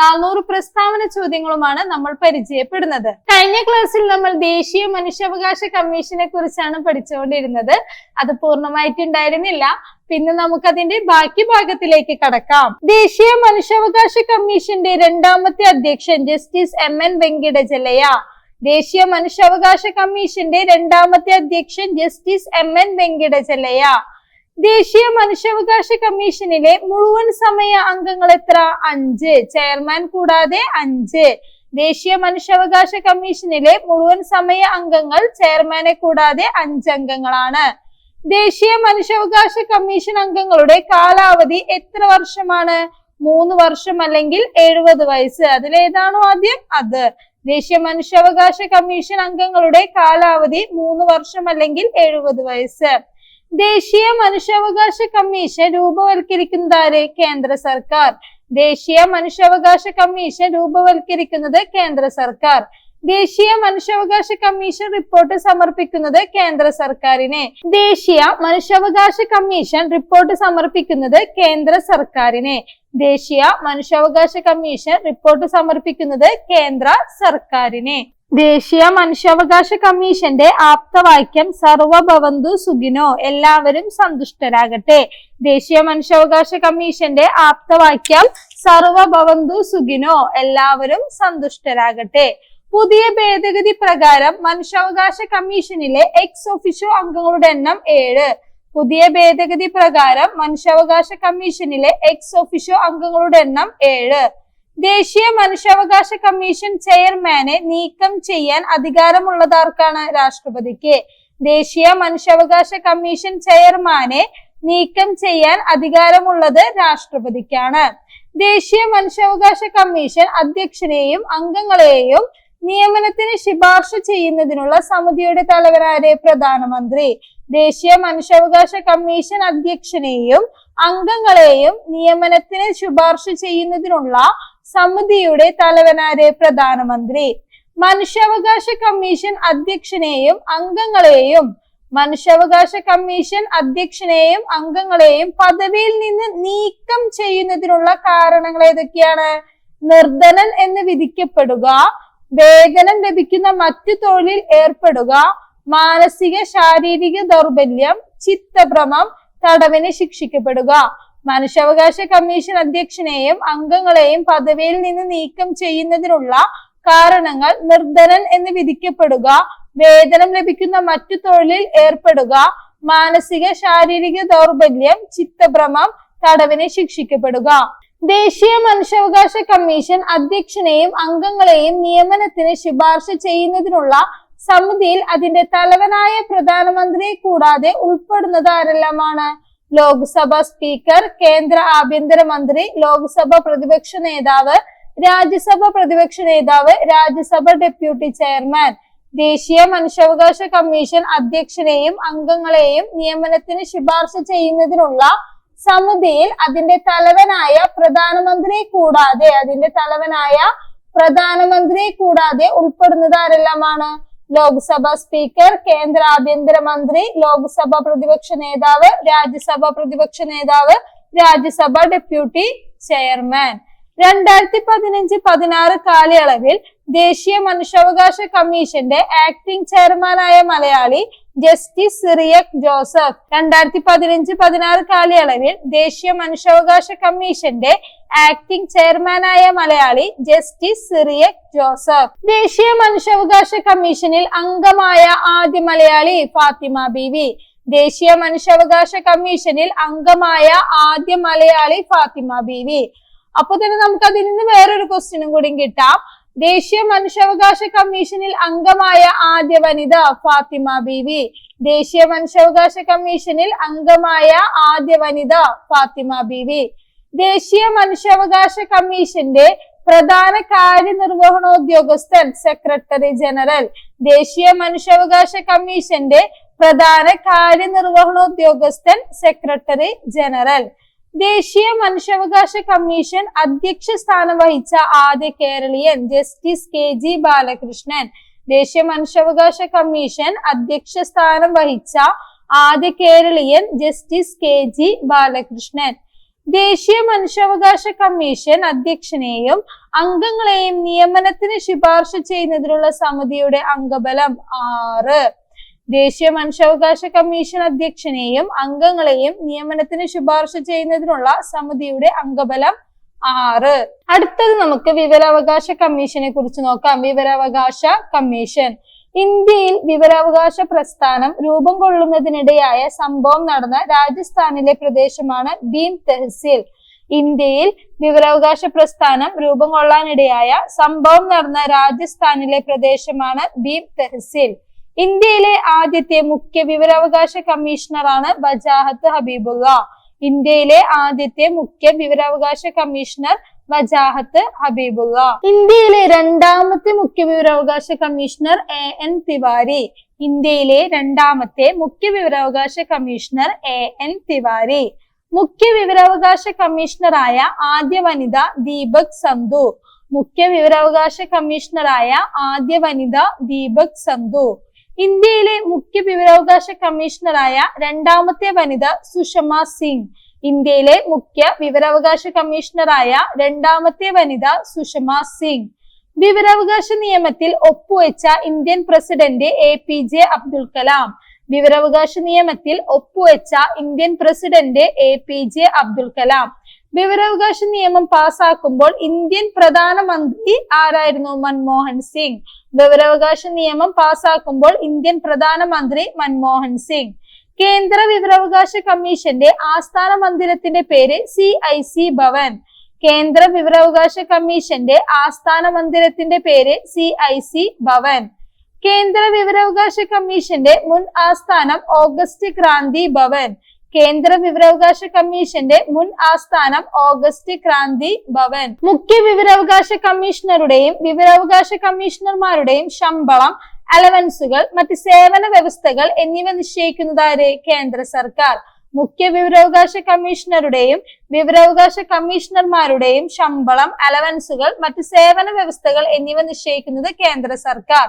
നാനൂറ് പ്രസ്താവന ചോദ്യങ്ങളുമാണ് നമ്മൾ പരിചയപ്പെടുന്നത്. കഴിഞ്ഞ ക്ലാസ്സിൽ നമ്മൾ ദേശീയ മനുഷ്യാവകാശ കമ്മീഷനെ കുറിച്ചാണ് പഠിച്ചുകൊണ്ടിരുന്നത്. അത് പൂർണമായിട്ടുണ്ടായിരുന്നില്ല. പിന്നെ നമുക്കതിന്റെ ബാക്കി ഭാഗത്തിലേക്ക് കടക്കാം. ദേശീയ മനുഷ്യാവകാശ കമ്മീഷന്റെ രണ്ടാമത്തെ അധ്യക്ഷൻ ജസ്റ്റിസ് എം എൻ വെങ്കിടജലയ. ദേശീയ മനുഷ്യാവകാശ കമ്മീഷന്റെ രണ്ടാമത്തെ അധ്യക്ഷൻ ജസ്റ്റിസ് എം എൻ വെങ്കിടജലയ. ദേശീയ മനുഷ്യാവകാശ കമ്മീഷനിലെ മുഴുവൻ സമയ അംഗങ്ങൾ എത്ര? അഞ്ച്. ചെയർമാൻ കൂടാതെ അഞ്ച്. ദേശീയ മനുഷ്യാവകാശ കമ്മീഷനിലെ മുഴുവൻ സമയ അംഗങ്ങൾ ചെയർമാനെ കൂടാതെ അഞ്ച് അംഗങ്ങളാണ്. ദേശീയ മനുഷ്യാവകാശ കമ്മീഷൻ അംഗങ്ങളുടെ കാലാവധി എത്ര വർഷമാണ്? മൂന്ന് വർഷം അല്ലെങ്കിൽ എഴുപത് വയസ്സ്. അതിലേതാണോ ആദ്യം? അത്. ദേശീയ മനുഷ്യാവകാശ കമ്മീഷൻ അംഗങ്ങളുടെ കാലാവധി മൂന്ന് വർഷം അല്ലെങ്കിൽ എഴുപത് വയസ്സ്. ദേശീയ മനുഷ്യാവകാശ കമ്മീഷൻ രൂപവൽക്കരിക്കുന്നതാരെ? കേന്ദ്ര സർക്കാർ. ദേശീയ മനുഷ്യാവകാശ കമ്മീഷൻ രൂപവൽക്കരിക്കുന്നത് കേന്ദ്ര സർക്കാർ. ദേശീയ മനുഷ്യാവകാശ കമ്മീഷൻ റിപ്പോർട്ട് സമർപ്പിക്കുന്നത് കേന്ദ്ര സർക്കാരിനെ. ദേശീയ മനുഷ്യാവകാശ കമ്മീഷൻ റിപ്പോർട്ട് സമർപ്പിക്കുന്നത് കേന്ദ്ര സർക്കാരിനെ. ദേശീയ മനുഷ്യാവകാശ കമ്മീഷൻ റിപ്പോർട്ട് സമർപ്പിക്കുന്നത് കേന്ദ്ര സർക്കാരിനെ. ദേശീയ മനുഷ്യാവകാശ കമ്മീഷന്റെ ആപ്തവാക്യം സർവഭവന്തു സുഖിനോ എല്ലാവരും സന്തുഷ്ടരാകട്ടെ. ദേശീയ മനുഷ്യാവകാശ കമ്മീഷന്റെ ആപ്തവാക്യം സർവഭവന്തു സുഖിനോ എല്ലാവരും സന്തുഷ്ടരാകട്ടെ. പുതിയ ഭേദഗതി പ്രകാരം മനുഷ്യാവകാശ കമ്മീഷനിലെ എക്സ് ഓഫീഷ്യോ അംഗങ്ങളുടെ എണ്ണം ഏഴ്. പുതിയ ഭേദഗതി പ്രകാരം മനുഷ്യാവകാശ കമ്മീഷനിലെ എക്സ് ഓഫീഷ്യോ അംഗങ്ങളുടെ എണ്ണം ഏഴ്. ദേശീയ മനുഷ്യാവകാശ കമ്മീഷൻ ചെയർമാനെ നീക്കം ചെയ്യാൻ അധികാരമുള്ളതാർക്കാണ് രാഷ്ട്രപതിക്ക്? ദേശീയ മനുഷ്യാവകാശ കമ്മീഷൻ ചെയർമാനെ നീക്കം ചെയ്യാൻ അധികാരമുള്ളത് രാഷ്ട്രപതിക്കാണ്. ദേശീയ മനുഷ്യാവകാശ കമ്മീഷൻ അധ്യക്ഷനെയും അംഗങ്ങളെയും നിയമനത്തിന് ശുപാർശ ചെയ്യുന്നതിനുള്ള സമിതിയുടെ തലവനാരെ പ്രധാനമന്ത്രി? ദേശീയ മനുഷ്യാവകാശ കമ്മീഷൻ അധ്യക്ഷനെയും അംഗങ്ങളെയും നിയമനത്തിന് ശുപാർശ ചെയ്യുന്നതിനുള്ള സമിതിയുടെ തലവനാര് പ്രധാനമന്ത്രി. മനുഷ്യാവകാശ കമ്മീഷൻ അധ്യക്ഷനെയും അംഗങ്ങളെയും മനുഷ്യാവകാശ കമ്മീഷൻ അധ്യക്ഷനെയും അംഗങ്ങളെയും പദവിയിൽ നിന്ന് നീക്കം ചെയ്യുന്നതിനുള്ള കാരണങ്ങൾ ഏതൊക്കെയാണ്? നിർധനൻ എന്ന് വിധിക്കപ്പെടുക വേതനം ലഭിക്കുന്ന മറ്റു തൊഴിലിൽ ഏർപ്പെടുക മാനസിക ശാരീരിക ദൗർബല്യം ചിത്തഭ്രമം തടവിന് ശിക്ഷിക്കപ്പെടുക. മനുഷ്യാവകാശ കമ്മീഷൻ അധ്യക്ഷനെയും അംഗങ്ങളെയും പദവിയിൽ നിന്ന് നീക്കം ചെയ്യുന്നതിനുള്ള കാരണങ്ങൾ നിർധനൻ എന്ന് വിധിക്കപ്പെടുക വേതനം ലഭിക്കുന്ന മറ്റു തൊഴിലിൽ ഏർപ്പെടുക മാനസിക ശാരീരിക ദൗർബല്യം ചിത്തഭ്രമം തടവിനെ ശിക്ഷിക്കപ്പെടുക. ദേശീയ മനുഷ്യാവകാശ കമ്മീഷൻ അധ്യക്ഷനെയും അംഗങ്ങളെയും നിയമനത്തിന് ശുപാർശ ചെയ്യുന്നതിനുള്ള സമിതിയിൽ അതിന്റെ തലവനായ പ്രധാനമന്ത്രിയെ കൂടാതെ ഉൾപ്പെടുന്നത് ആരെല്ലാമാണ് ലോക്സഭ സ്പീക്കർ കേന്ദ്ര ആഭ്യന്തരമന്ത്രി ലോക്സഭ പ്രതിപക്ഷ നേതാവ് രാജ്യസഭ പ്രതിപക്ഷ നേതാവ് രാജ്യസഭ ഡെപ്യൂട്ടി ചെയർമാൻ ദേശീയ മനുഷ്യാവകാശ കമ്മീഷൻ അധ്യക്ഷനെയും അംഗങ്ങളെയും നിയമനത്തിന് ശുപാർശ ചെയ്യുന്നതിനുള്ള സമിതിയിൽ അതിന്റെ തലവനായ പ്രധാനമന്ത്രി കൂടാതെ അതിന്റെ തലവനായ പ്രധാനമന്ത്രി കൂടാതെ ഉൾപ്പെടുന്നത് ആരെല്ലാമാണ്? ലോക്സഭ സ്പീക്കർ കേന്ദ്ര ആഭ്യന്തരമന്ത്രി ലോക്സഭ പ്രതിപക്ഷ നേതാവ് രാജ്യസഭ പ്രതിപക്ഷ നേതാവ് രാജ്യസഭ ഡെപ്യൂട്ടി ചെയർമാൻ. രണ്ടായിരത്തി പതിനഞ്ച് പതിനാറ് കാലയളവിൽ ദേശീയ മനുഷ്യാവകാശ കമ്മീഷന്റെ ആക്ടിംഗ് ചെയർമാനായ മലയാളി ജസ്റ്റിസ് സിറിയക് ജോസഫ് രണ്ടായിരത്തി പതിനഞ്ച് പതിനാറ് കാലയളവിൽ ദേശീയ മനുഷ്യാവകാശ കമ്മീഷന്റെ ആക്ടിംഗ് ചെയർമാനായ മലയാളി ജസ്റ്റിസ് സിറിയക് ജോസഫ്. ദേശീയ മനുഷ്യാവകാശ കമ്മീഷനിൽ അംഗമായ ആദ്യ മലയാളി ഫാത്തിമ ബീവി. ദേശീയ മനുഷ്യാവകാശ കമ്മീഷനിൽ അംഗമായ ആദ്യ മലയാളി ഫാത്തിമ ബീവി. അപ്പൊ തന്നെ നമുക്ക് അതിൽ നിന്ന് വേറൊരു ക്വസ്റ്റ്യനും കൂടി കിട്ടാം. ദേശീയ മനുഷ്യാവകാശ കമ്മീഷനിൽ അംഗമായ ആദ്യ വനിത ഫാത്തിമ ബീവി. ദേശീയ മനുഷ്യാവകാശ കമ്മീഷനിൽ അംഗമായ ആദ്യ വനിത ഫാത്തിമ ബീവി. ദേശീയ മനുഷ്യാവകാശ കമ്മീഷന്റെ പ്രധാന കാര്യനിർവഹണോദ്യോഗസ്ഥൻ സെക്രട്ടറി ജനറൽ. ദേശീയ മനുഷ്യാവകാശ കമ്മീഷന്റെ പ്രധാന കാര്യനിർവഹണോദ്യോഗസ്ഥൻ സെക്രട്ടറി ജനറൽ. ദേശീയ മനുഷ്യാവകാശ കമ്മീഷൻ അധ്യക്ഷ സ്ഥാനം വഹിച്ച ആദ്യ കേരളീയൻ ജസ്റ്റിസ് കെ ജി ബാലകൃഷ്ണൻ. ദേശീയ മനുഷ്യാവകാശ കമ്മീഷൻ അധ്യക്ഷ സ്ഥാനം വഹിച്ച ആദ്യ കേരളീയൻ ജസ്റ്റിസ് കെ ജി ബാലകൃഷ്ണൻ. ദേശീയ മനുഷ്യാവകാശ കമ്മീഷൻ അധ്യക്ഷനെയും അംഗങ്ങളെയും നിയമനത്തിന് ശുപാർശ ചെയ്യുന്നതിനുള്ള സമിതിയുടെ അംഗബലം ആറ്. ദേശീയ മനുഷ്യാവകാശ കമ്മീഷൻ അധ്യക്ഷനെയും അംഗങ്ങളെയും നിയമനത്തിന് ശുപാർശ ചെയ്യുന്നതിനുള്ള സമിതിയുടെ അംഗബലം ആറ്. അടുത്തത് നമുക്ക് വിവരാവകാശ കമ്മീഷനെ കുറിച്ച് നോക്കാം. വിവരാവകാശ കമ്മീഷൻ. ഇന്ത്യയിൽ വിവരാവകാശ പ്രസ്ഥാനം രൂപം കൊള്ളുന്നതിനിടെയായ സംഭവം നടന്ന രാജസ്ഥാനിലെ പ്രദേശമാണ് ഭീം തെഹ്സിൽ. ഇന്ത്യയിൽ വിവരാവകാശ പ്രസ്ഥാനം രൂപം കൊള്ളാനിടയായ സംഭവം നടന്ന രാജസ്ഥാനിലെ പ്രദേശമാണ് ഭീം തെഹ്സിൽ. ഇന്ത്യയിലെ ആദ്യത്തെ മുഖ്യ വിവരാവകാശ കമ്മീഷണറാണ് വജാഹത്ത് ഹബീബുള്ള. ഇന്ത്യയിലെ ആദ്യത്തെ മുഖ്യ വിവരാവകാശ കമ്മീഷണർ വജാഹത്ത് ഹബീബുള്ള. ഇന്ത്യയിലെ രണ്ടാമത്തെ മുഖ്യ വിവരാവകാശ കമ്മീഷണർ എ എൻ തിവാരി. ഇന്ത്യയിലെ രണ്ടാമത്തെ മുഖ്യ വിവരാവകാശ കമ്മീഷണർ എ എൻ തിവാരി. മുഖ്യ വിവരാവകാശ കമ്മീഷണറായ ആദ്യ വനിത ദീപക് സന്ധു. മുഖ്യ വിവരാവകാശ കമ്മീഷണറായ ആദ്യ വനിത ദീപക് സന്ധു. ഇന്ത്യയിലെ മുഖ്യ വിവരാവകാശ കമ്മീഷണറായ രണ്ടാമത്തെ വനിത സുഷമ സിംഗ്. ഇന്ത്യയിലെ മുഖ്യ വിവരാവകാശ കമ്മീഷണറായ രണ്ടാമത്തെ വനിത സുഷമ സിംഗ്. വിവരാവകാശ നിയമത്തിൽ ഒപ്പുവെച്ച Indian president A P J Abdul Kalam. വിവരാവകാശ നിയമത്തിൽ ഒപ്പുവെച്ച Indian president A P J Abdul Kalam. വിവരാവകാശ നിയമം പാസാക്കുമ്പോൾ ഇന്ത്യൻ പ്രധാനമന്ത്രി ആരായിരുന്നു? മൻമോഹൻ സിംഗ്. വിവരാവകാശ നിയമം പാസാക്കുമ്പോൾ ഇന്ത്യൻ പ്രധാനമന്ത്രി മൻമോഹൻ സിംഗ്. കേന്ദ്ര വിവരാവകാശ കമ്മീഷന്റെ ആസ്ഥാന മന്ദിരത്തിന്റെ പേര് സി ഐ സി ഭവൻ. കേന്ദ്ര വിവരാവകാശ കമ്മീഷന്റെ ആസ്ഥാന മന്ദിരത്തിന്റെ പേര് സി ഐ സി ഭവൻ. കേന്ദ്ര വിവരാവകാശ കമ്മീഷന്റെ മുൻ ആസ്ഥാനം ഓഗസ്റ്റ് ക്രാന്തി ഭവൻ. കേന്ദ്ര വിവരാവകാശ കമ്മീഷന്റെ മുൻ ആസ്ഥാനം ഓഗസ്റ്റ് ക്രാന്തി ഭവൻ. മുഖ്യ വിവരാവകാശ കമ്മീഷണറുടെയും വിവരാവകാശ കമ്മീഷണർമാരുടെയും ശമ്പളം അലവൻസുകൾ മറ്റ് സേവന വ്യവസ്ഥകൾ എന്നിവ നിശ്ചയിക്കുന്നതാര്? കേന്ദ്ര സർക്കാർ. മുഖ്യ വിവരാവകാശ കമ്മീഷണറുടെയും വിവരാവകാശ കമ്മീഷണർമാരുടെയും ശമ്പളം അലവൻസുകൾ മറ്റ് സേവന വ്യവസ്ഥകൾ എന്നിവ നിശ്ചയിക്കുന്നത് കേന്ദ്ര സർക്കാർ.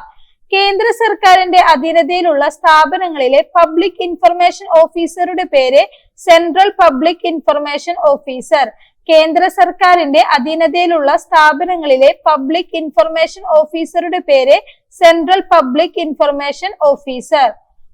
കേന്ദ്ര സർക്കാരിന്റെ അധീനതയിലുള്ള സ്ഥാപനങ്ങളിലെ പബ്ലിക് ഇൻഫർമേഷൻ ഓഫീസറുടെ പേര് സെൻട്രൽ പബ്ലിക് ഇൻഫർമേഷൻ ഓഫീസർ കേന്ദ്ര സർക്കാരിന്റെ അധീനതയിലുള്ള സ്ഥാപനങ്ങളിലെ പബ്ലിക് ഇൻഫർമേഷൻ ഓഫീസറുടെ പേര് സെൻട്രൽ പബ്ലിക് ഇൻഫർമേഷൻ ഓഫീസർ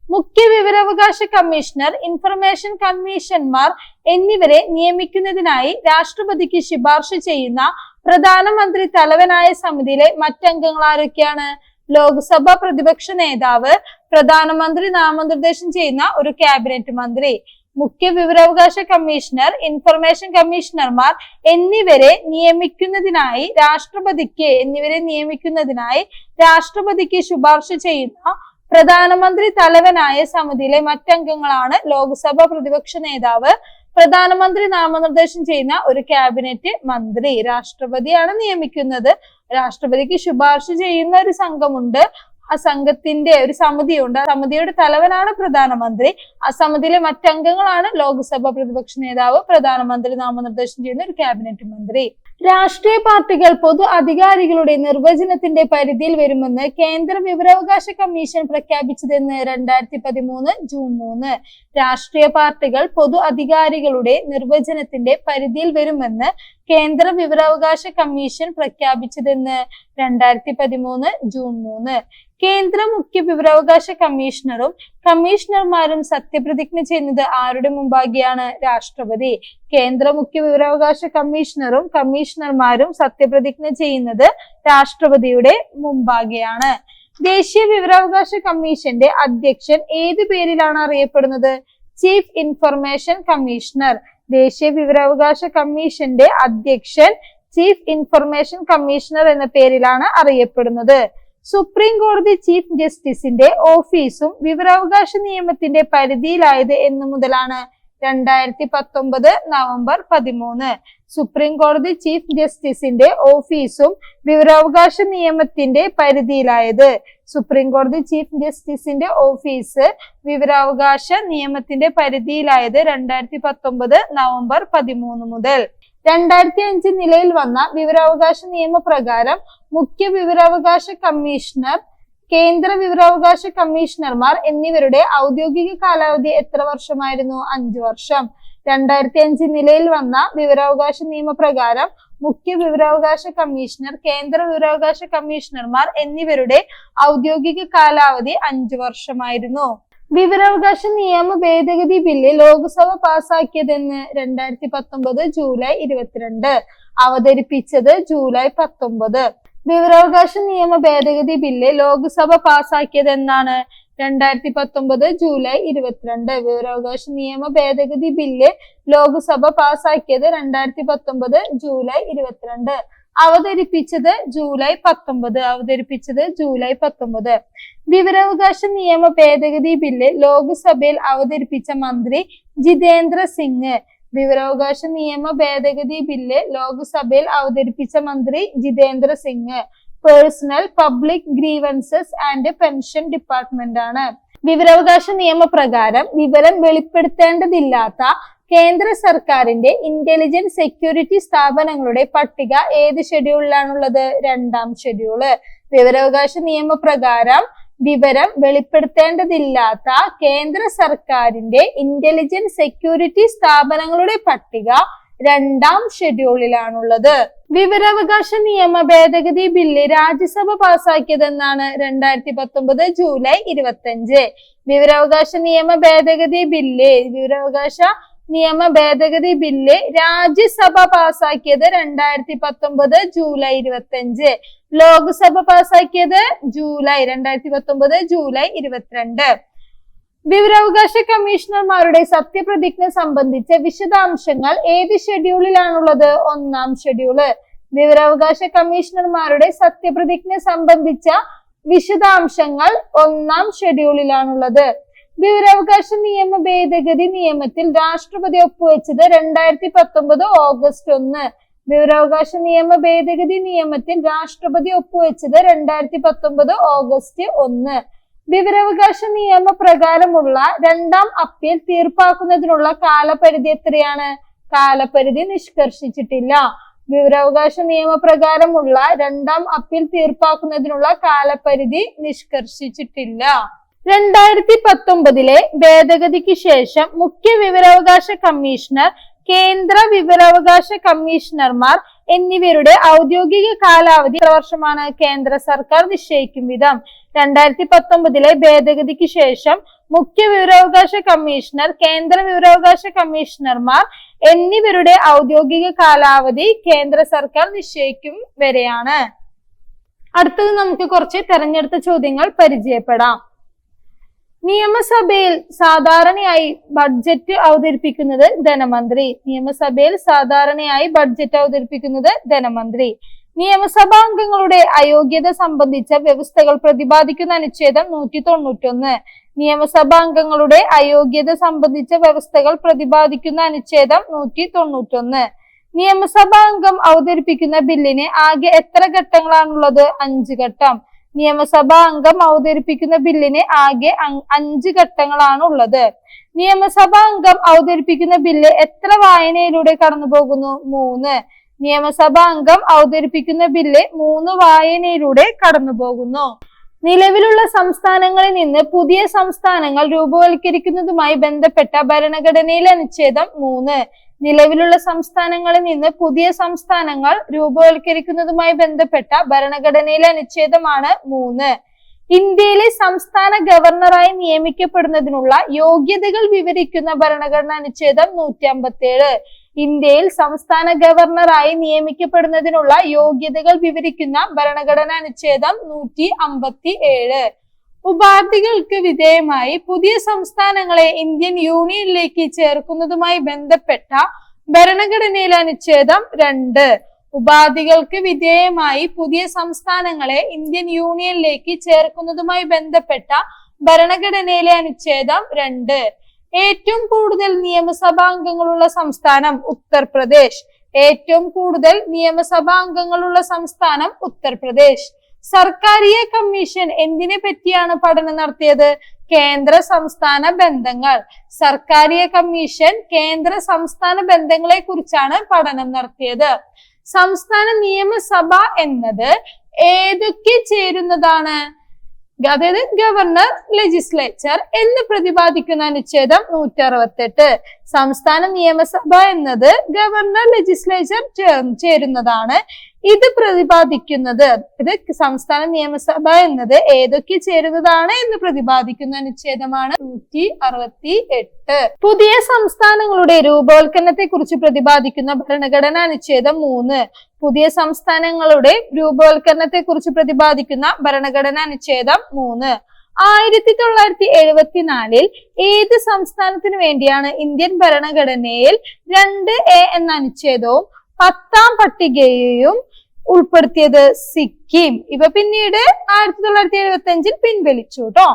മുഖ്യ വിവരാവകാശ കമ്മീഷണർ ഇൻഫർമേഷൻ കമ്മീഷന്മാർ എന്നിവരെ നിയമിക്കുന്നതിനായി രാഷ്ട്രപതിക്ക് ശുപാർശ ചെയ്യുന്ന പ്രധാനമന്ത്രി തലവനായ സമിതിയിലെ മറ്റംഗങ്ങൾ ആരൊക്കെയാണ്? ലോക്സഭ പ്രതിപക്ഷ നേതാവ് പ്രധാനമന്ത്രി നാമനിർദ്ദേശം ചെയ്യുന്ന ഒരു ക്യാബിനറ്റ് മന്ത്രി മുഖ്യ വിവരാവകാശ കമ്മീഷണർ ഇൻഫർമേഷൻ കമ്മീഷണർമാർ എന്നിവരെ നിയമിക്കുന്നതിനായി രാഷ്ട്രപതിക്ക് എന്നിവരെ നിയമിക്കുന്നതിനായി രാഷ്ട്രപതിക്ക് ശുപാർശ ചെയ്യുന്ന പ്രധാനമന്ത്രി തലവനായ സമിതിയിലെ മറ്റംഗങ്ങളാണ് ലോക്സഭ പ്രതിപക്ഷ നേതാവ് പ്രധാനമന്ത്രി നാമനിർദ്ദേശം ചെയ്യുന്ന ഒരു ക്യാബിനറ്റ് മന്ത്രി രാഷ്ട്രപതിയാണ് നിയമിക്കുന്നത്. രാഷ്ട്രപതിക്ക് ശുപാർശ ചെയ്യുന്ന ഒരു സംഘമുണ്ട്. ആ സംഘത്തിന്റെ ഒരു സമിതിയുണ്ട്. ആ സമിതിയുടെ തലവനാണ് പ്രധാനമന്ത്രി. ആ സമിതിയിലെ മറ്റംഗങ്ങളാണ് ലോക്സഭ പ്രതിപക്ഷ നേതാവ് പ്രധാനമന്ത്രി നാമനിർദ്ദേശം ചെയ്യുന്ന ഒരു ക്യാബിനറ്റ് മന്ത്രി. രാഷ്ട്രീയ പാർട്ടികൾ പൊതു അധികാരികളുടെ നിർവചനത്തിന്റെ പരിധിയിൽ വരുമെന്ന് കേന്ദ്ര വിവരാവകാശ കമ്മീഷൻ പ്രഖ്യാപിച്ചതെന്ന് രണ്ടായിരത്തി പതിമൂന്ന് ജൂൺ മൂന്ന്. രാഷ്ട്രീയ പാർട്ടികൾ പൊതു അധികാരികളുടെ നിർവചനത്തിന്റെ പരിധിയിൽ വരുമെന്ന് കേന്ദ്ര വിവരാവകാശ കമ്മീഷൻ പ്രഖ്യാപിച്ചതെന്ന് രണ്ടായിരത്തി പതിമൂന്ന് ജൂൺ മൂന്ന്. കേന്ദ്ര മുഖ്യ വിവരാവകാശ കമ്മീഷണറും കമ്മീഷണർമാരും സത്യപ്രതിജ്ഞ ചെയ്യുന്നത് ആരുടെ മുമ്പാകെയാണ്? രാഷ്ട്രപതി. കേന്ദ്ര മുഖ്യ വിവരാവകാശ കമ്മീഷണറും കമ്മീഷണർമാരും സത്യപ്രതിജ്ഞ ചെയ്യുന്നത് രാഷ്ട്രപതിയുടെ മുമ്പാകെയാണ്. ദേശീയ വിവരാവകാശ കമ്മീഷന്റെ അധ്യക്ഷൻ ഏത് പേരിലാണ് അറിയപ്പെടുന്നത്? Chief information commissioner. ദേശീയ വിവരാവകാശ കമ്മീഷന്റെ അധ്യക്ഷൻ ചീഫ് ഇൻഫർമേഷൻ കമ്മീഷണർ എന്ന പേരിലാണ് അറിയപ്പെടുന്നത്. സുപ്രീം കോടതി ചീഫ് ജസ്റ്റിസിന്റെ ഓഫീസും വിവരാവകാശ നിയമത്തിന്റെ പരിധിയിലായത് എന്നു മുതലാണ്. രണ്ടായിരത്തി പത്തൊമ്പത് നവംബർ പതിമൂന്ന്. സുപ്രീം കോടതി ചീഫ് ജസ്റ്റിസിന്റെ ഓഫീസും വിവരാവകാശ നിയമത്തിന്റെ പരിധിയിലായത്. സുപ്രീം കോടതി ചീഫ് ജസ്റ്റിസിന്റെ ഓഫീസ് വിവരാവകാശ നിയമത്തിന്റെ പരിധിയിലായത് രണ്ടായിരത്തി പത്തൊമ്പത് നവംബർ പതിമൂന്ന് മുതൽ. രണ്ടായിരത്തി അഞ്ച് നിലയിൽ വന്ന വിവരാവകാശ നിയമപ്രകാരം മുഖ്യ വിവരാവകാശ കമ്മീഷണർ കേന്ദ്ര വിവരാവകാശ കമ്മീഷണർമാർ എന്നിവരുടെ ഔദ്യോഗിക കാലാവധി എത്ര വർഷമായിരുന്നു? അഞ്ചു വർഷം. രണ്ടായിരത്തി അഞ്ച് നിലയിൽ വന്ന വിവരാവകാശ നിയമപ്രകാരം മുഖ്യ വിവരാവകാശ കമ്മീഷണർ കേന്ദ്ര വിവരാവകാശ കമ്മീഷണർമാർ എന്നിവരുടെ ഔദ്യോഗിക കാലാവധി അഞ്ചു വർഷമായിരുന്നു. വിവരാവകാശ നിയമ ഭേദഗതി ബില്ല് ലോക്സഭ പാസാക്കിയതെന്ന് രണ്ടായിരത്തി പത്തൊമ്പത് ജൂലൈ ഇരുപത്തിരണ്ട്. അവതരിപ്പിച്ചത് ജൂലൈ പത്തൊമ്പത്. വിവരാവകാശ നിയമ ഭേദഗതി ബില്ല് ലോക്സഭ പാസാക്കിയത് എന്നാണ് രണ്ടായിരത്തി പത്തൊമ്പത് ജൂലൈ ഇരുപത്തിരണ്ട്. വിവരാവകാശ നിയമ ഭേദഗതി ബില്ല് ലോക്സഭ പാസാക്കിയത് രണ്ടായിരത്തി പത്തൊമ്പത് ജൂലൈ ഇരുപത്തിരണ്ട്. അവതരിപ്പിച്ചത് ജൂലൈ പത്തൊമ്പത്. അവതരിപ്പിച്ചത് ജൂലൈ പത്തൊമ്പത്. വിവരാവകാശ നിയമ ഭേദഗതി ബില്ല് ലോക്സഭയിൽ അവതരിപ്പിച്ച മന്ത്രി ജിതേന്ദ്ര സിംഗ്. വിവരാവകാശ നിയമ ഭേദഗതി ബില്ല് ലോക്സഭയിൽ അവതരിപ്പിച്ച മന്ത്രി Jitendra Singh. Personal public grievances and pension department ആണ്. വിവരാവകാശ നിയമപ്രകാരം വിവരം വെളിപ്പെടുത്തേണ്ടതില്ലാത്ത കേന്ദ്ര സർക്കാരിന്റെ ഇന്റലിജൻസ് സെക്യൂരിറ്റി സ്ഥാപനങ്ങളുടെ പട്ടിക ഏത് ഷെഡ്യൂളിലാണുള്ളത് രണ്ടാം ഷെഡ്യൂൾ വിവരാവകാശ നിയമപ്രകാരം വിവരം വെളിപ്പെടുത്തേണ്ടതില്ലാത്ത കേന്ദ്ര സർക്കാരിന്റെ ഇന്റലിജൻസ് സെക്യൂരിറ്റി സ്ഥാപനങ്ങളുടെ പട്ടിക രണ്ടാം ഷെഡ്യൂളിലാണുള്ളത്. വിവരാവകാശ നിയമ ഭേദഗതി ബില്ല് രാജ്യസഭ പാസാക്കിയതെന്നാണ് രണ്ടായിരത്തി പത്തൊമ്പത് ജൂലൈ ഇരുപത്തഞ്ച് വിവരാവകാശ നിയമ ഭേദഗതി ബില്ല് വിവരാവകാശ നിയമ ഭേദഗതി ബില്ല് രാജ്യസഭ പാസാക്കിയത് രണ്ടായിരത്തി പത്തൊമ്പത് ജൂലൈ ഇരുപത്തഞ്ച് ലോക്സഭ പാസാക്കിയത് ജൂലൈ രണ്ടായിരത്തി പത്തൊമ്പത് ജൂലൈ ഇരുപത്തിരണ്ട്. വിവരാവകാശ കമ്മീഷണർമാരുടെ സത്യപ്രതിജ്ഞ സംബന്ധിച്ച വിശദാംശങ്ങൾ ഏത് ഷെഡ്യൂളിലാണുള്ളത്? ഒന്നാം ഷെഡ്യൂൾ വിവരാവകാശ കമ്മീഷണർമാരുടെ സത്യപ്രതിജ്ഞ സംബന്ധിച്ച വിശദാംശങ്ങൾ ഒന്നാം ഷെഡ്യൂളിലാണുള്ളത്. വിവരാവകാശ നിയമ ഭേദഗതി നിയമത്തിൽ രാഷ്ട്രപതി ഒപ്പുവെച്ചത് രണ്ടായിരത്തി പത്തൊമ്പത് ഓഗസ്റ്റ് ഒന്ന്. വിവരാവകാശ നിയമ ഭേദഗതി നിയമത്തിൽ രാഷ്ട്രപതി ഒപ്പുവെച്ചത് രണ്ടായിരത്തി പത്തൊമ്പത് ഓഗസ്റ്റ് ഒന്ന്. വിവരാവകാശ നിയമ പ്രകാരമുള്ള രണ്ടാം അപ്പീൽ തീർപ്പാക്കുന്നതിനുള്ള കാലപരിധി എത്രയാണ്? കാലപരിധി നിഷ്കർഷിച്ചിട്ടില്ല. വിവരാവകാശ നിയമപ്രകാരമുള്ള രണ്ടാം അപ്പീൽ തീർപ്പാക്കുന്നതിനുള്ള കാലപരിധി നിഷ്കർഷിച്ചിട്ടില്ല. രണ്ടായിരത്തി പത്തൊമ്പതിലെ ഭേദഗതിക്ക് ശേഷം മുഖ്യ വിവരാവകാശ കമ്മീഷണർ കേന്ദ്ര വിവരാവകാശ കമ്മീഷണർമാർ എന്നിവരുടെ ഔദ്യോഗിക കാലാവധി വർഷമാണ്? കേന്ദ്ര സർക്കാർ നിശ്ചയിക്കും വിധം. രണ്ടായിരത്തി പത്തൊമ്പതിലെ ഭേദഗതിക്ക് ശേഷം മുഖ്യ വിവരാവകാശ കമ്മീഷണർ കേന്ദ്ര വിവരാവകാശ കമ്മീഷണർമാർ എന്നിവരുടെ ഔദ്യോഗിക കാലാവധി കേന്ദ്ര സർക്കാർ നിശ്ചയിക്കും വരെയാണ്. അടുത്തത് നമുക്ക് കുറച്ച് തെരഞ്ഞെടുത്ത ചോദ്യങ്ങൾ പരിചയപ്പെടാം. നിയമസഭയിൽ സാധാരണയായി ബഡ്ജറ്റ് അവതരിപ്പിക്കുന്നത് ധനമന്ത്രി. നിയമസഭയിൽ സാധാരണയായി ബഡ്ജറ്റ് അവതരിപ്പിക്കുന്നത് ധനമന്ത്രി. നിയമസഭാംഗങ്ങളുടെ അയോഗ്യത സംബന്ധിച്ച വ്യവസ്ഥകൾ പ്രതിപാദിക്കുന്ന അനുച്ഛേദം നൂറ്റി തൊണ്ണൂറ്റൊന്ന് നിയമസഭാംഗങ്ങളുടെ അയോഗ്യത സംബന്ധിച്ച വ്യവസ്ഥകൾ പ്രതിപാദിക്കുന്ന അനുച്ഛേദം നൂറ്റി തൊണ്ണൂറ്റൊന്ന് നിയമസഭാ അംഗം അവതരിപ്പിക്കുന്ന ബില്ലിന് ആകെ എത്ര ഘട്ടങ്ങളാണുള്ളത്? അഞ്ച് ഘട്ടം. നിയമസഭാ അംഗം അവതരിപ്പിക്കുന്ന ബില്ലിന് ആകെ അഞ്ച് ഘട്ടങ്ങളാണ് ഉള്ളത് നിയമസഭാ അംഗം അവതരിപ്പിക്കുന്ന ബില്ല് എത്ര വായനയിലൂടെ കടന്നു പോകുന്നു മൂന്ന്. നിയമസഭാ അംഗം അവതരിപ്പിക്കുന്ന ബില്ല് മൂന്ന് വായനയിലൂടെ കടന്നു പോകുന്നു നിലവിലുള്ള സംസ്ഥാനങ്ങളിൽ നിന്ന് പുതിയ സംസ്ഥാനങ്ങൾ രൂപവൽക്കരിക്കുന്നതുമായി ബന്ധപ്പെട്ട ഭരണഘടനയിലെ അനുച്ഛേദം മൂന്ന്. നിലവിലുള്ള സംസ്ഥാനങ്ങളിൽ നിന്ന് പുതിയ സംസ്ഥാനങ്ങൾ രൂപവൽക്കരിക്കുന്നതുമായി ബന്ധപ്പെട്ട ഭരണഘടനയിലെ അനുച്ഛേദമാണ് മൂന്ന്. ഇന്ത്യയിലെ സംസ്ഥാന ഗവർണറായി നിയമിക്കപ്പെടുന്നതിനുള്ള യോഗ്യതകൾ വിവരിക്കുന്ന ഭരണഘടനാ അനുച്ഛേദം നൂറ്റി അമ്പത്തിയേഴ് ഇന്ത്യയിൽ സംസ്ഥാന ഗവർണറായി നിയമിക്കപ്പെടുന്നതിനുള്ള യോഗ്യതകൾ വിവരിക്കുന്ന ഭരണഘടനാ അനുച്ഛേദം നൂറ്റി അമ്പത്തി ഏഴ് ഉപാധികൾക്ക് വിധേയമായി പുതിയ സംസ്ഥാനങ്ങളെ ഇന്ത്യൻ യൂണിയനിലേക്ക് ചേർക്കുന്നതുമായി ബന്ധപ്പെട്ട ഭരണഘടനയിലെ അനുച്ഛേദം രണ്ട്. ഉപാധികൾക്ക് വിധേയമായി പുതിയ സംസ്ഥാനങ്ങളെ ഇന്ത്യൻ യൂണിയനിലേക്ക് ചേർക്കുന്നതുമായി ബന്ധപ്പെട്ട ഭരണഘടനയിലെ അനുച്ഛേദം രണ്ട്. ഏറ്റവും കൂടുതൽ നിയമസഭാംഗങ്ങളുള്ള സംസ്ഥാനം ഉത്തർപ്രദേശ്. ഏറ്റവും കൂടുതൽ നിയമസഭാംഗങ്ങളുള്ള സംസ്ഥാനം ഉത്തർപ്രദേശ്. സർക്കാരിയ കമ്മീഷൻ എന്തിനെ പറ്റിയാണ് പഠനം നടത്തിയത്? കേന്ദ്ര സംസ്ഥാന ബന്ധങ്ങൾ. സർക്കാരിയ കമ്മീഷൻ കേന്ദ്ര സംസ്ഥാന ബന്ധങ്ങളെ കുറിച്ചാണ് പഠനം നടത്തിയത്. സംസ്ഥാന നിയമസഭ എന്നത് ഏതൊക്കെ ചേരുന്നതാണ്? അതായത് ഗവർണർ ലെജിസ്ലേച്ചർ എന്ന് പ്രതിപാദിക്കുന്ന അനുച്ഛേദം നൂറ്റി അറുപത്തെട്ട് സംസ്ഥാന നിയമസഭ എന്നത് ഗവർണർ ലെജിസ്ലേച്ചർ ചേർ- ചേരുന്നതാണ്. ഇത് പ്രതിപാദിക്കുന്നത് ഇത് സംസ്ഥാന നിയമസഭ എന്നത് ഏതൊക്കെ ചേരുന്നതാണ് എന്ന് പ്രതിപാദിക്കുന്ന അനുച്ഛേദമാണ് നൂറ്റി അറുപത്തി എട്ട് പുതിയ സംസ്ഥാനങ്ങളുടെ രൂപവൽക്കരണത്തെ കുറിച്ച് പ്രതിപാദിക്കുന്ന ഭരണഘടനാ അനുച്ഛേദം മൂന്ന്. പുതിയ സംസ്ഥാനങ്ങളുടെ രൂപവൽക്കരണത്തെ കുറിച്ച് പ്രതിപാദിക്കുന്ന ഭരണഘടനാ അനുച്ഛേദം മൂന്ന്. ആയിരത്തി തൊള്ളായിരത്തി എഴുപത്തിനാലിൽ ഏത് സംസ്ഥാനത്തിന് വേണ്ടിയാണ് ഇന്ത്യൻ ഭരണഘടനയിൽ രണ്ട് എ എന്ന അനുച്ഛേദവും പത്താം പട്ടികയെയും ഉൾപ്പെടുത്തിയത് സിക്കിം. ഇവ പിന്നീട് ആയിരത്തി തൊള്ളായിരത്തി എഴുപത്തി അഞ്ചിൽ പിൻവലിച്ചു കേട്ടോ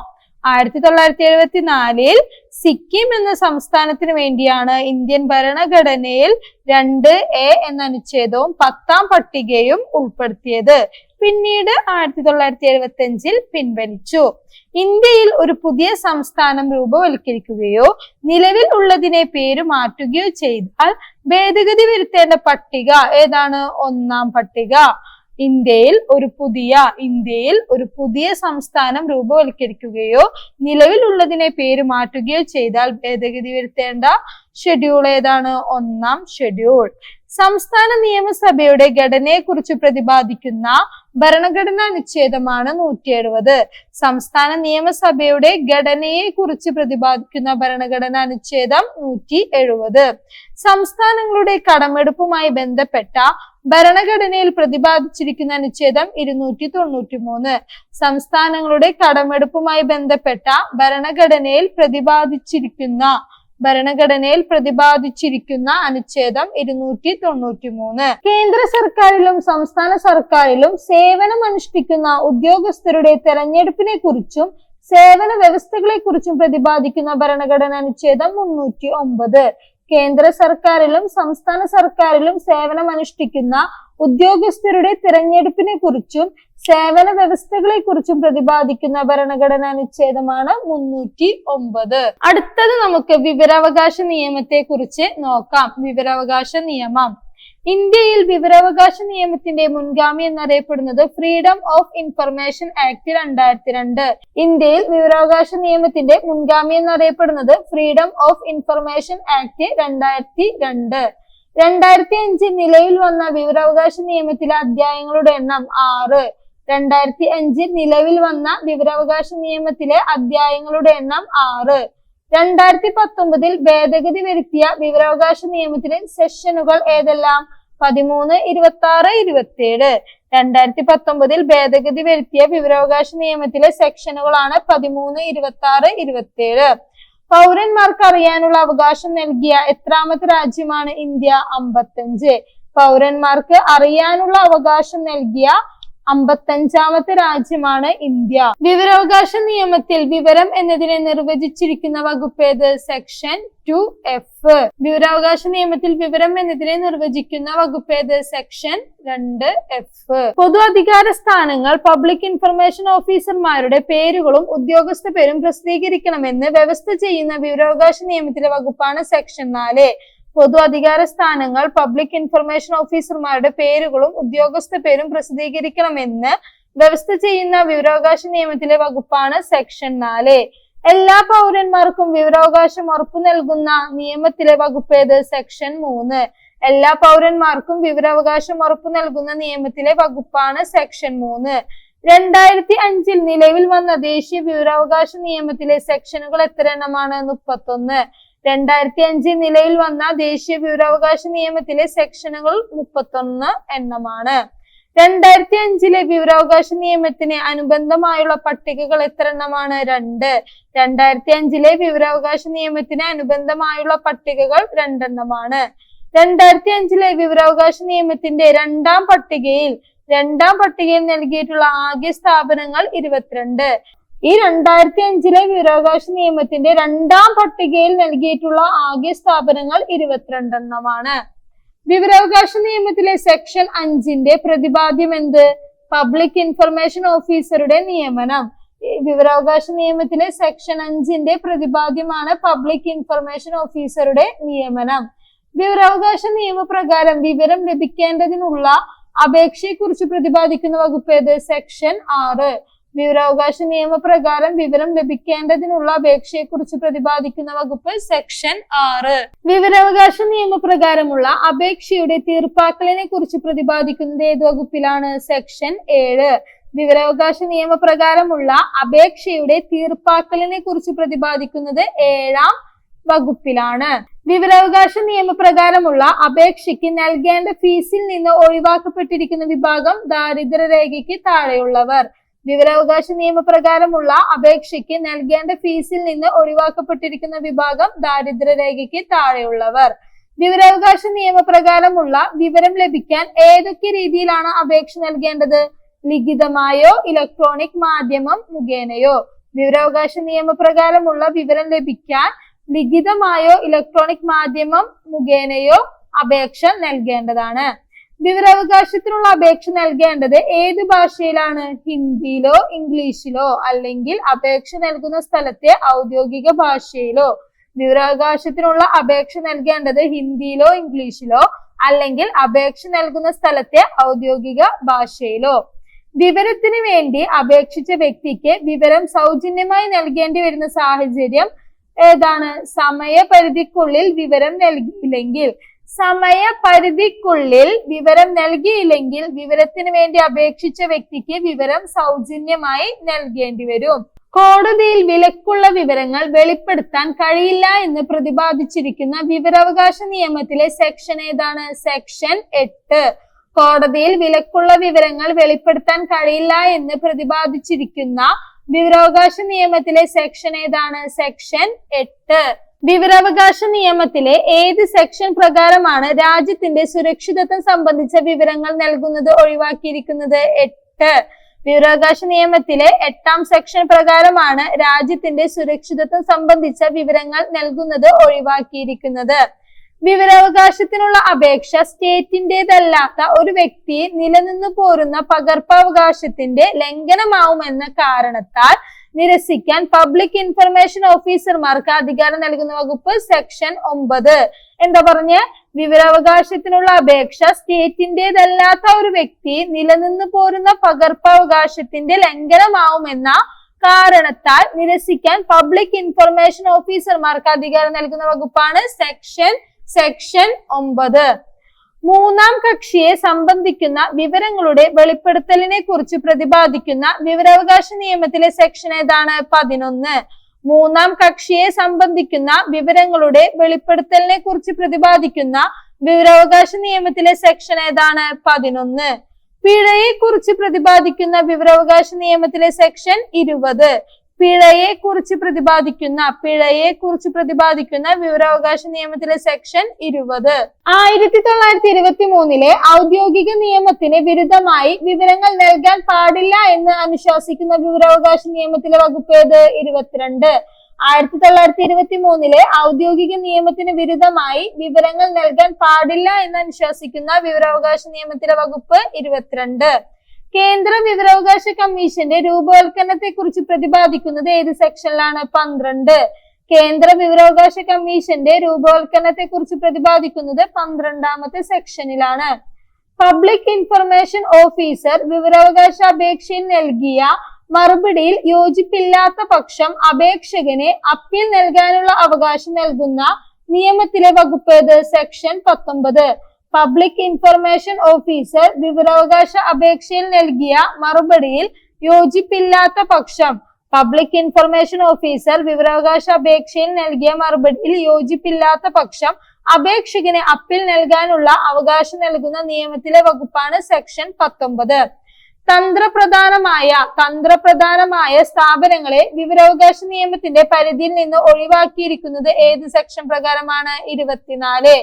ആയിരത്തി തൊള്ളായിരത്തി എഴുപത്തിനാലിൽ സിക്കിം എന്ന സംസ്ഥാനത്തിന് വേണ്ടിയാണ് ഇന്ത്യൻ ഭരണഘടനയിൽ രണ്ട് എ എന്ന അനുച്ഛേദവും പത്താം പട്ടികയും ഉൾപ്പെടുത്തിയത്. പിന്നീട് ആയിരത്തി തൊള്ളായിരത്തി എഴുപത്തി അഞ്ചിൽ പിൻവലിച്ചു. ഇന്ത്യയിൽ ഒരു പുതിയ സംസ്ഥാനം രൂപവൽക്കരിക്കുകയോ നിലവിൽ ഉള്ളതിനെ പേര് മാറ്റുകയോ ചെയ്താൽ ഭേദഗതി വരുത്തേണ്ട പട്ടിക ഏതാണ്? ഒന്നാം പട്ടിക. ഇന്ത്യയിൽ ഒരു പുതിയ ഇന്ത്യയിൽ ഒരു പുതിയ സംസ്ഥാനം രൂപവൽക്കരിക്കുകയോ നിലവിലുള്ളതിനെ പേര് മാറ്റുകയോ ചെയ്താൽ ഭേദഗതി വരുത്തേണ്ട ഷെഡ്യൂൾ ഏതാണ്? ഒന്നാം ഷെഡ്യൂൾ. സംസ്ഥാന നിയമസഭയുടെ ഘടനയെക്കുറിച്ച് പ്രതിപാദിക്കുന്ന ഭരണഘടനാ അനുച്ഛേദമാണ് നൂറ്റി എഴുപത് സംസ്ഥാന നിയമസഭയുടെ ഘടനയെ കുറിച്ച് പ്രതിപാദിക്കുന്ന ഭരണഘടനാ അനുച്ഛേദം നൂറ്റി എഴുപത് സംസ്ഥാനങ്ങളുടെ കടമെടുപ്പുമായി ബന്ധപ്പെട്ട ഭരണഘടനയിൽ പ്രതിപാദിച്ചിരിക്കുന്ന അനുച്ഛേദം ഇരുന്നൂറ്റി തൊണ്ണൂറ്റി മൂന്ന് സംസ്ഥാനങ്ങളുടെ കടമെടുപ്പുമായി ബന്ധപ്പെട്ട ഭരണഘടനയിൽ പ്രതിപാദിച്ചിരിക്കുന്ന ഭരണഘടനയിൽ പ്രതിപാദിച്ചിരിക്കുന്ന അനുച്ഛേദം ഇരുന്നൂറ്റി തൊണ്ണൂറ്റി മൂന്ന് കേന്ദ്ര സർക്കാരിലും സംസ്ഥാന സർക്കാരിലും സേവനം അനുഷ്ഠിക്കുന്ന ഉദ്യോഗസ്ഥരുടെ തെരഞ്ഞെടുപ്പിനെ കുറിച്ചും സേവന വ്യവസ്ഥകളെ കുറിച്ചും പ്രതിപാദിക്കുന്ന ഭരണഘടന അനുച്ഛേദം മുന്നൂറ്റി ഒമ്പത് കേന്ദ്ര സർക്കാരിലും സംസ്ഥാന സർക്കാരിലും സേവനം അനുഷ്ഠിക്കുന്ന ഉദ്യോഗസ്ഥരുടെ തിരഞ്ഞെടുപ്പിനെ കുറിച്ചും സേവന വ്യവസ്ഥകളെ കുറിച്ചും പ്രതിപാദിക്കുന്ന ഭരണഘടനാ അനുച്ഛേദമാണ് മുന്നൂറ്റി ഒമ്പത്. അടുത്തത് നമുക്ക് വിവരാവകാശ നിയമത്തെ കുറിച്ച് നോക്കാം. വിവരാവകാശ നിയമം. ഇന്ത്യയിൽ വിവരാവകാശ നിയമത്തിന്റെ മുൻഗാമി എന്നറിയപ്പെടുന്നത് ഫ്രീഡം ഓഫ് ഇൻഫർമേഷൻ ആക്ട് രണ്ടായിരത്തി രണ്ട് ഇന്ത്യയിൽ വിവരാവകാശ നിയമത്തിന്റെ മുൻഗാമി എന്നറിയപ്പെടുന്നത് ഫ്രീഡം ഓഫ് ഇൻഫർമേഷൻ ആക്ട് രണ്ടായിരത്തി രണ്ട് രണ്ടായിരത്തി അഞ്ചിൽ നിലയിൽ വന്ന വിവരാവകാശ നിയമത്തിലെ അധ്യായങ്ങളുടെ എണ്ണം ആറ്. രണ്ടായിരത്തി അഞ്ചിൽ നിലവിൽ വന്ന വിവരാവകാശ നിയമത്തിലെ അധ്യായങ്ങളുടെ എണ്ണം ആറ്. രണ്ടായിരത്തി പത്തൊമ്പതിൽ ഭേദഗതി വരുത്തിയ വിവരാവകാശ നിയമത്തിലെ സെഷനുകൾ ഏതെല്ലാം? പതിമൂന്ന് ഇരുപത്തി ആറ് ഇരുപത്തിയേഴ്. രണ്ടായിരത്തി പത്തൊമ്പതിൽ ഭേദഗതി വരുത്തിയ വിവരാവകാശ നിയമത്തിലെ സെക്ഷനുകളാണ് പതിമൂന്ന് ഇരുപത്തി ആറ് ഇരുപത്തിയേഴ്. പൗരന്മാർക്ക് അറിയാനുള്ള അവകാശം നൽകിയ എത്രാമത്തെ രാജ്യമാണ് ഇന്ത്യ? അമ്പത്തഞ്ച്. പൗരന്മാർക്ക് അറിയാനുള്ള അവകാശം നൽകിയ അമ്പത്തഞ്ചാമത്തെ രാജ്യമാണ് ഇന്ത്യ. വിവരാവകാശ നിയമത്തിൽ വിവരം എന്നതിനെ നിർവചിച്ചിരിക്കുന്ന വകുപ്പ് ഏത്? Section two F. വിവരാവകാശ നിയമത്തിൽ വിവരം എന്നതിനെ നിർവചിക്കുന്ന വകുപ്പ് ഏത്? സെക്ഷൻ രണ്ട് എഫ്. പൊതു അധികാര സ്ഥാനങ്ങൾ പബ്ലിക് ഇൻഫർമേഷൻ ഓഫീസർമാരുടെ പേരുകളും ഉദ്യോഗസ്ഥ പേരും പ്രസിദ്ധീകരിക്കണമെന്ന് വ്യവസ്ഥ ചെയ്യുന്ന വിവരാവകാശ നിയമത്തിലെ വകുപ്പാണ് സെക്ഷൻ നാല്. പൊതു അധികാര സ്ഥാനങ്ങൾ പബ്ലിക് ഇൻഫർമേഷൻ ഓഫീസർമാരുടെ പേരുകളും ഉദ്യോഗസ്ഥ പേരും പ്രസിദ്ധീകരിക്കണമെന്ന് വ്യവസ്ഥ ചെയ്യുന്ന വിവരാവകാശ നിയമത്തിലെ വകുപ്പാണ് സെക്ഷൻ നാല്. എല്ലാ പൗരന്മാർക്കും വിവരാവകാശം ഉറപ്പു നൽകുന്ന നിയമത്തിലെ വകുപ്പ് ഏത്? സെക്ഷൻ മൂന്ന്. എല്ലാ പൗരന്മാർക്കും വിവരാവകാശം ഉറപ്പു നൽകുന്ന നിയമത്തിലെ വകുപ്പാണ് സെക്ഷൻ മൂന്ന്. രണ്ടായിരത്തി അഞ്ചിൽ നിലവിൽ വന്ന ദേശീയ വിവരാവകാശ നിയമത്തിലെ സെക്ഷനുകൾ എത്ര എണ്ണമാണ്? മുപ്പത്തൊന്ന്. രണ്ടായിരത്തി അഞ്ചിൽ നിലയിൽ വന്ന ദേശീയ വിവരാവകാശ നിയമത്തിലെ സെക്ഷനുകൾ മുപ്പത്തൊന്ന് എണ്ണമാണ്. രണ്ടായിരത്തി അഞ്ചിലെ വിവരാവകാശ നിയമത്തിന് അനുബന്ധമായുള്ള പട്ടികകൾ എത്ര എണ്ണമാണ്? രണ്ട്. രണ്ടായിരത്തി അഞ്ചിലെ വിവരാവകാശ നിയമത്തിന് അനുബന്ധമായുള്ള പട്ടികകൾ രണ്ടെണ്ണമാണ്. രണ്ടായിരത്തി അഞ്ചിലെ വിവരാവകാശ നിയമത്തിന്റെ രണ്ടാം പട്ടികയിൽ രണ്ടാം പട്ടികയിൽ നൽകിയിട്ടുള്ള ആകെ സ്ഥാപനങ്ങൾ ഇരുപത്തിരണ്ട്. ഈ രണ്ടായിരത്തി അഞ്ചിലെ വിവരാവകാശ നിയമത്തിന്റെ രണ്ടാം പട്ടികയിൽ നൽകിയിട്ടുള്ള ആകെ സ്ഥാപനങ്ങൾ ഇരുപത്തിരണ്ടെണ്ണമാണ്. വിവരാവകാശ നിയമത്തിലെ സെക്ഷൻ അഞ്ചിന്റെ പ്രതിപാദ്യം എന്ത്? പബ്ലിക് ഇൻഫർമേഷൻ ഓഫീസറുടെ നിയമനം. വിവരാവകാശ നിയമത്തിലെ സെക്ഷൻ അഞ്ചിന്റെ പ്രതിപാദ്യമാണ് പബ്ലിക് ഇൻഫർമേഷൻ ഓഫീസറുടെ നിയമനം. വിവരാവകാശ നിയമപ്രകാരം വിവരം ലഭിക്കേണ്ടതിനുള്ള അപേക്ഷയെക്കുറിച്ച് പ്രതിപാദിക്കുന്ന വകുപ്പ് ഏത്? സെക്ഷൻ ആറ്. വിവരാവകാശ നിയമപ്രകാരം വിവരം ലഭിക്കേണ്ടതിനുള്ള അപേക്ഷയെക്കുറിച്ച് പ്രതിപാദിക്കുന്ന വകുപ്പ് സെക്ഷൻ ആറ്. വിവരാവകാശ നിയമപ്രകാരമുള്ള അപേക്ഷയുടെ തീർപ്പാക്കലിനെ കുറിച്ച് പ്രതിപാദിക്കുന്നത് ഏത് വകുപ്പിലാണ്? സെക്ഷൻ ഏഴ്. വിവരാവകാശ നിയമപ്രകാരമുള്ള അപേക്ഷയുടെ തീർപ്പാക്കലിനെ കുറിച്ച് പ്രതിപാദിക്കുന്നത് ഏഴാം വകുപ്പിലാണ്. വിവരാവകാശ നിയമപ്രകാരമുള്ള അപേക്ഷയ്ക്ക് നൽകേണ്ട ഫീസിൽ നിന്ന് ഒഴിവാക്കപ്പെട്ടിരിക്കുന്ന വിഭാഗം ദാരിദ്ര്യരേഖയ്ക്ക് താഴെയുള്ളവർ. വിവരാവകാശ നിയമപ്രകാരമുള്ള അപേക്ഷയ്ക്ക് നൽകേണ്ട ഫീസിൽ നിന്ന് ഒഴിവാക്കപ്പെട്ടിരിക്കുന്ന വിഭാഗം ദാരിദ്ര്യരേഖയ്ക്ക് താഴെയുള്ളവർ. വിവരാവകാശ നിയമപ്രകാരമുള്ള വിവരം ലഭിക്കാൻ ഏതൊക്കെ രീതിയിലാണ് അപേക്ഷ നൽകേണ്ടത്? ലിഖിതമായോ ഇലക്ട്രോണിക് മാധ്യമം മുഖേനയോ? വിവരാവകാശ നിയമപ്രകാരമുള്ള വിവരം ലഭിക്കാൻ ലിഖിതമായോ ഇലക്ട്രോണിക് മാധ്യമം മുഖേനയോ അപേക്ഷ നൽകേണ്ടതാണ്. വിവരാവകാശത്തിനുള്ള അപേക്ഷ നൽകേണ്ടത് ഏത് ഭാഷയിലാണ്? ഹിന്ദിയിലോ ഇംഗ്ലീഷിലോ അല്ലെങ്കിൽ അപേക്ഷ നൽകുന്ന സ്ഥലത്തെ ഔദ്യോഗിക ഭാഷയിലോ? വിവരാവകാശത്തിനുള്ള അപേക്ഷ നൽകേണ്ടത് ഹിന്ദിയിലോ ഇംഗ്ലീഷിലോ അല്ലെങ്കിൽ അപേക്ഷ നൽകുന്ന സ്ഥലത്തെ ഔദ്യോഗിക ഭാഷയിലോ? വിവരത്തിന് വേണ്ടി അപേക്ഷിച്ച വ്യക്തിക്ക് വിവരം സൗജന്യമായി നൽകേണ്ടി വരുന്ന സാഹചര്യം ഏതാണ്? സമയപരിധിക്കുള്ളിൽ വിവരം നൽകിയില്ലെങ്കിൽ സമയപരിധിക്കുള്ളിൽ വിവരം നൽകിയില്ലെങ്കിൽ വിവരത്തിന് വേണ്ടി അപേക്ഷിച്ച വ്യക്തിക്ക് വിവരം സൗജന്യമായി നൽകേണ്ടി വരും. കോടതിയിൽ വിലക്കുള്ള വിവരങ്ങൾ വെളിപ്പെടുത്താൻ കഴിയില്ല എന്ന് പ്രതിപാദിച്ചിരിക്കുന്ന വിവരാവകാശ നിയമത്തിലെ സെക്ഷൻ ഏതാണ്? സെക്ഷൻ എട്ട്. കോടതിയിൽ വിലക്കുള്ള വിവരങ്ങൾ വെളിപ്പെടുത്താൻ കഴിയില്ല എന്ന് പ്രതിപാദിച്ചിരിക്കുന്ന വിവരാവകാശ നിയമത്തിലെ സെക്ഷൻ ഏതാണ്? സെക്ഷൻ എട്ട്. വിവരാവകാശ നിയമത്തിലെ ഏത് സെക്ഷൻ പ്രകാരമാണ് രാജ്യത്തിന്റെ സുരക്ഷിതത്വം സംബന്ധിച്ച വിവരങ്ങൾ നൽകുന്നത് ഒഴിവാക്കിയിരിക്കുന്നത്? എട്ട്. വിവരാവകാശ നിയമത്തിലെ എട്ടാം സെക്ഷൻ പ്രകാരമാണ് രാജ്യത്തിന്റെ സുരക്ഷിതത്വം സംബന്ധിച്ച വിവരങ്ങൾ നൽകുന്നത് ഒഴിവാക്കിയിരിക്കുന്നത്. വിവരാവകാശത്തിനുള്ള അപേക്ഷ സ്റ്റേറ്റിന്റേതല്ലാത്ത ഒരു വ്യക്തിയെ നിലനിന്നു പോരുന്ന പകർപ്പവകാശത്തിന്റെ ലംഘനമാവുമെന്ന കാരണത്താൽ നിരസിക്കാൻ പബ്ലിക് ഇൻഫർമേഷൻ ഓഫീസർമാർക്ക് അധികാരം നൽകുന്ന വകുപ്പ് സെക്ഷൻ ഒമ്പത്. എന്താ പറഞ്ഞ? വിവരാവകാശത്തിനുള്ള അപേക്ഷ സ്റ്റേറ്റിന്റേതല്ലാത്ത ഒരു വ്യക്തി നിലനിന്ന് പോരുന്ന പകർപ്പവകാശത്തിന്റെ ലംഘനമാവുമെന്ന കാരണത്താൽ നിരസിക്കാൻ പബ്ലിക് ഇൻഫർമേഷൻ ഓഫീസർമാർക്ക് അധികാരം നൽകുന്ന വകുപ്പാണ് സെക്ഷൻ സെക്ഷൻ ഒമ്പത്. മൂന്നാം കക്ഷിയെ സംബന്ധിക്കുന്ന വിവരങ്ങളുടെ വെളിപ്പെടുത്തലിനെ കുറിച്ച് പ്രതിപാദിക്കുന്ന വിവരാവകാശ നിയമത്തിലെ സെക്ഷൻ ഏതാണ്? പതിനൊന്ന്. മൂന്നാം കക്ഷിയെ സംബന്ധിക്കുന്ന വിവരങ്ങളുടെ വെളിപ്പെടുത്തലിനെ കുറിച്ച് പ്രതിപാദിക്കുന്ന വിവരാവകാശ നിയമത്തിലെ സെക്ഷൻ ഏതാണ്? പതിനൊന്ന്. പിഴയെ കുറിച്ച് പ്രതിപാദിക്കുന്ന വിവരാവകാശ നിയമത്തിലെ സെക്ഷൻ ഇരുപത്. പിഴയെ കുറിച്ച് പ്രതിപാദിക്കുന്ന പിഴയെ കുറിച്ച് പ്രതിപാദിക്കുന്ന വിവരാവകാശ നിയമത്തിലെ സെക്ഷൻ ഇരുപത്. ആയിരത്തി തൊള്ളായിരത്തി ഇരുപത്തി മൂന്നിലെ ഔദ്യോഗിക നിയമത്തിന് വിരുദ്ധമായി വിവരങ്ങൾ നൽകാൻ പാടില്ല എന്ന് അനുശാസിക്കുന്ന വിവരാവകാശ നിയമത്തിലെ വകുപ്പ് ഏത്? ഇരുപത്തിരണ്ട്. ആയിരത്തി തൊള്ളായിരത്തി ഇരുപത്തി മൂന്നിലെ ഔദ്യോഗിക നിയമത്തിന് വിരുദ്ധമായി വിവരങ്ങൾ നൽകാൻ പാടില്ല എന്ന് അനുശാസിക്കുന്ന വിവരാവകാശ നിയമത്തിലെ വകുപ്പ് ഇരുപത്തിരണ്ട്. കേന്ദ്ര വിവരാവകാശ കമ്മീഷന്റെ രൂപവൽക്കരണത്തെ കുറിച്ച് പ്രതിപാദിക്കുന്നത് ഏത് സെക്ഷനിലാണ്? പന്ത്രണ്ട്. കേന്ദ്ര വിവരാവകാശ കമ്മീഷന്റെ രൂപവൽക്കരണത്തെ കുറിച്ച് പ്രതിപാദിക്കുന്നത് പന്ത്രണ്ടാമത്തെ സെക്ഷനിലാണ്. പബ്ലിക് ഇൻഫർമേഷൻ ഓഫീസർ വിവരാവകാശ അപേക്ഷയിൽ നൽകിയ മറുപടിയിൽ യോജിപ്പില്ലാത്ത പക്ഷം അപേക്ഷകനെ അപ്പീൽ നൽകാനുള്ള അവകാശം നൽകുന്ന നിയമത്തിലെ വകുപ്പ് സെക്ഷൻ പത്തൊമ്പത്. പബ്ലിക് ഇൻഫർമേഷൻ ഓഫീസർ വിവരാവകാശ അപേക്ഷയിൽ നൽകിയ മറുപടിയിൽ യോജിപ്പില്ലാത്ത പക്ഷം പബ്ലിക് ഇൻഫർമേഷൻ ഓഫീസർ വിവരാവകാശ അപേക്ഷയിൽ നൽകിയ മറുപടിയിൽ യോജിപ്പില്ലാത്ത പക്ഷം അപേക്ഷകന് അപ്പീൽ നൽകാനുള്ള അവകാശം നൽകുന്ന നിയമത്തിലെ വകുപ്പാണ് സെക്ഷൻ പത്തൊമ്പത്. തന്ത്രപ്രധാനമായ തന്ത്രപ്രധാനമായ സ്ഥാപനങ്ങളെ വിവരാവകാശ നിയമത്തിന്റെ പരിധിയിൽ നിന്ന് ഒഴിവാക്കിയിരിക്കുന്നത് ഏത് സെക്ഷൻ പ്രകാരമാണ്? ഇരുപത്തിനാല്.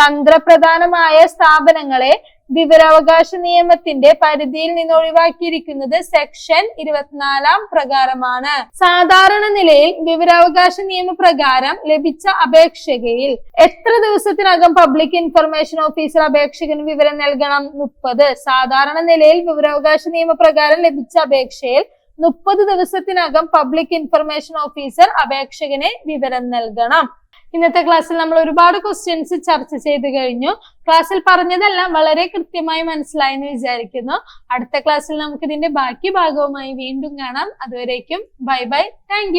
തന്ത്രപ്രധാനമായ സ്ഥാപനങ്ങളെ വിവരാവകാശ നിയമത്തിന്റെ പരിധിയിൽ നിന്ന് ഒഴിവാക്കിയിരിക്കുന്നത് സെക്ഷൻ ഇരുപത്തിനാലാം പ്രകാരമാണ്. സാധാരണ നിലയിൽ വിവരാവകാശ നിയമപ്രകാരം ലഭിച്ച അപേക്ഷകയിൽ എത്ര ദിവസത്തിനകം പബ്ലിക് ഇൻഫർമേഷൻ ഓഫീസർ അപേക്ഷകന് വിവരം നൽകണം? മുപ്പത്. സാധാരണ നിലയിൽ വിവരാവകാശ നിയമപ്രകാരം ലഭിച്ച അപേക്ഷയിൽ മുപ്പത് ദിവസത്തിനകം പബ്ലിക് ഇൻഫർമേഷൻ ഓഫീസർ അപേക്ഷകന് വിവരം നൽകണം. ഇന്നത്തെ ക്ലാസ്സിൽ നമ്മൾ ഒരുപാട് ക്വസ്റ്റ്യൻസ് ചർച്ച ചെയ്ത് കഴിഞ്ഞു. ക്ലാസ്സിൽ പറഞ്ഞതെല്ലാം വളരെ കൃത്യമായി മനസ്സിലായെന്ന് വിചാരിക്കുന്നു. അടുത്ത ക്ലാസ്സിൽ നമുക്ക് ഇതിന്റെ ബാക്കി ഭാഗവുമായി വീണ്ടും കാണാം. അതുവരേക്കും ബൈ ബൈ. താങ്ക്